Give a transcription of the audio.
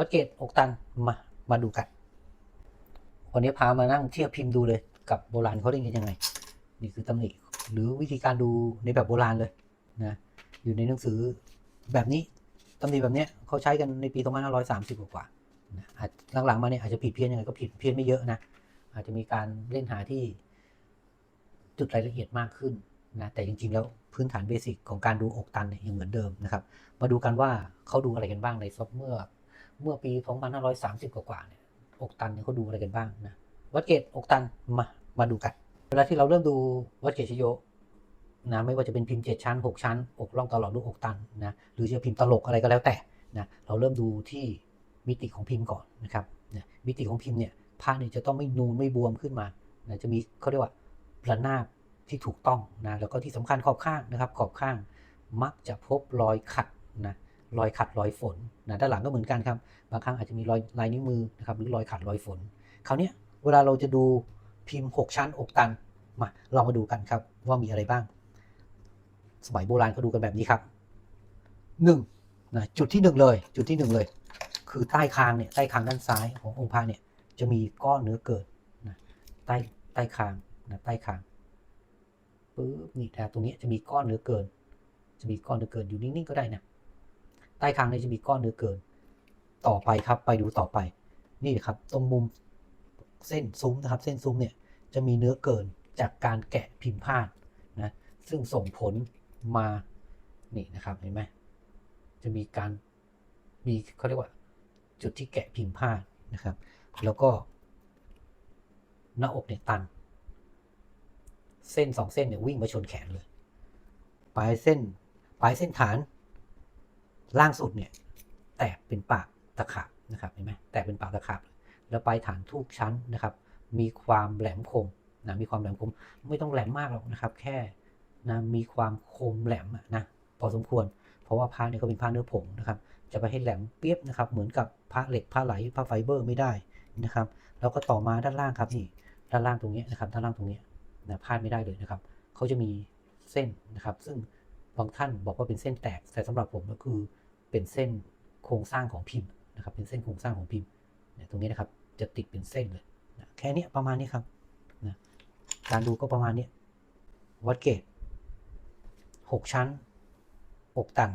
วัดเกตอกตันมามาดูกัน วันนี้พามานั่งเทียบพิมพ์ดูเลยกับโบราณเขาเล่นกันยังไง นี่คือตำหนิหรือวิธีการดูในแบบโบราณเลยนะอยู่ในหนังสือแบบนี้ตำหนิแบบเนี้ยเขาใช้กันในปี2530กว่านะอาจหลังๆมาเนี่ยอาจจะผิดเพี้ยนยังไงก็ผิดเพี้ยนไม่เยอะนะอาจจะมีการเล่นหาที่จุดรายละเอียดมากขึ้นนะแต่จริงๆแล้วพื้นฐานเบสิกของการดูอกตันเนี่ยยังเหมือนเดิมนะครับ มาดูกันว่าเขาดูอะไรกันบ้างในซอฟเมื่อ เมื่อปี 2530 กว่าๆเนี่ยอกตันเนี่ยเขาดูอะไรกันบ้างนะวัดเกตอกตันมามาดูกัน เวลาที่เราเริ่มดูวัดเกตชโยนะไม่ว่าจะเป็นพิมพ์ 7 ชั้น 6 ชั้น อกล่องตลอดรูปอกตันนะหรือจะพิมพ์ตลกอะไรก็แล้วแต่นะเราเริ่มดูที่มิติของพิมพ์ก่อนนะครับนะมิติของพิมพ์เนี่ยผ้าเนี่ยจะต้องไม่นูนไม่บวมขึ้นมานะจะมีเขาเรียกว่าระนาบที่ถูกต้องนะแล้วก็ที่สำคัญขอบข้างนะครับ ขอบข้างมักจะพบรอยขัดนะ รอยขัดรอยฝนนะด้านหลังก็เหมือนกันครับ บางครั้งอาจจะมีรอยลายนิ้วมือนะครับหรือรอยขัดรอยฝน คราวนี้เวลาเราจะดูพิมพ์ 6 ชั้นอกตันมาเรามาดูกันครับว่ามีอะไรบ้าง สมัยโบราณเขาดูกันแบบนี้ครับหนึ่งนะจุดที่หนึ่งเลย จุดที่หนึ่งเลย คือใต้คางเนี่ยใต้คางด้านซ้ายขององค์พระเนี่ยจะมีก้อนเนื้อเกิดนะใต้ใต้คางนะใต้คางปึ๊บนี่นะตรงนี้จะมีก้อนเนื้อเกิน จะมีก้อนเนื้อเกินอยู่นิ่งๆก็ได้นะ ใต้คางเนี่ยจะมีก้อนเนื้อเกิน ต่อไปครับ ไปดูต่อไป นี่ครับ ตรงมุมเส้นซุ้มนะครับ เส้นซุ้มเนี่ยจะมีเนื้อเกินจากการแกะพิมพ์ผ้านะ ซึ่งส่งผลมา นี่นะครับ เห็นไหม จะมีการ มีเขาเรียกว่า จุดที่แกะพิมพ์ผ้านะครับ แล้วก็ หน้าอกเนี่ยตัน เส้นสองเส้นเนี่ยวิ่งมาชนแขนเลย ปลายเส้น ปลายเส้นฐาน ล่างสุดเนี่ยแตกเป็นปากตะขาบนะครับเห็นไหมแตกเป็นปากตะขาบแล้วปลายฐานทุกชั้นนะครับ มีความแหลมคมนะมีความแหลมคมไม่ต้องแหลมมากหรอกนะครับ แค่นะมีความคมแหลมนะพอสมควร เพราะว่าผ้าเนี่ยเขาเป็นผ้าเนื้อผงนะครับ จะไปให้แหลมเปียบนะครับ เหมือนกับผ้าเหล็กผ้าไหลผ้าไฟเบอร์ไม่ได้นะครับ แล้วก็ต่อมาด้านล่างครับนี่ด้านล่างตรงนี้นะครับด้านล่างตรงนี้นะพลาดไม่ได้เลยนะครับเขาจะมีเส้นนะครับ ซึ่งบางท่านบอกว่าเป็นเส้นแตกแต่สำหรับผมก็คือ เป็นเส้นโครงสร้างของพิมพ์นะครับ เป็นเส้นโครงสร้างของพิมพ์เนี่ยตรงนี้นะครับ จะติดเป็นเส้นเลยนะแค่นี้ประมาณนี้ครับนะการดูก็ประมาณนี้วัดเกตหกชั้นอกตัน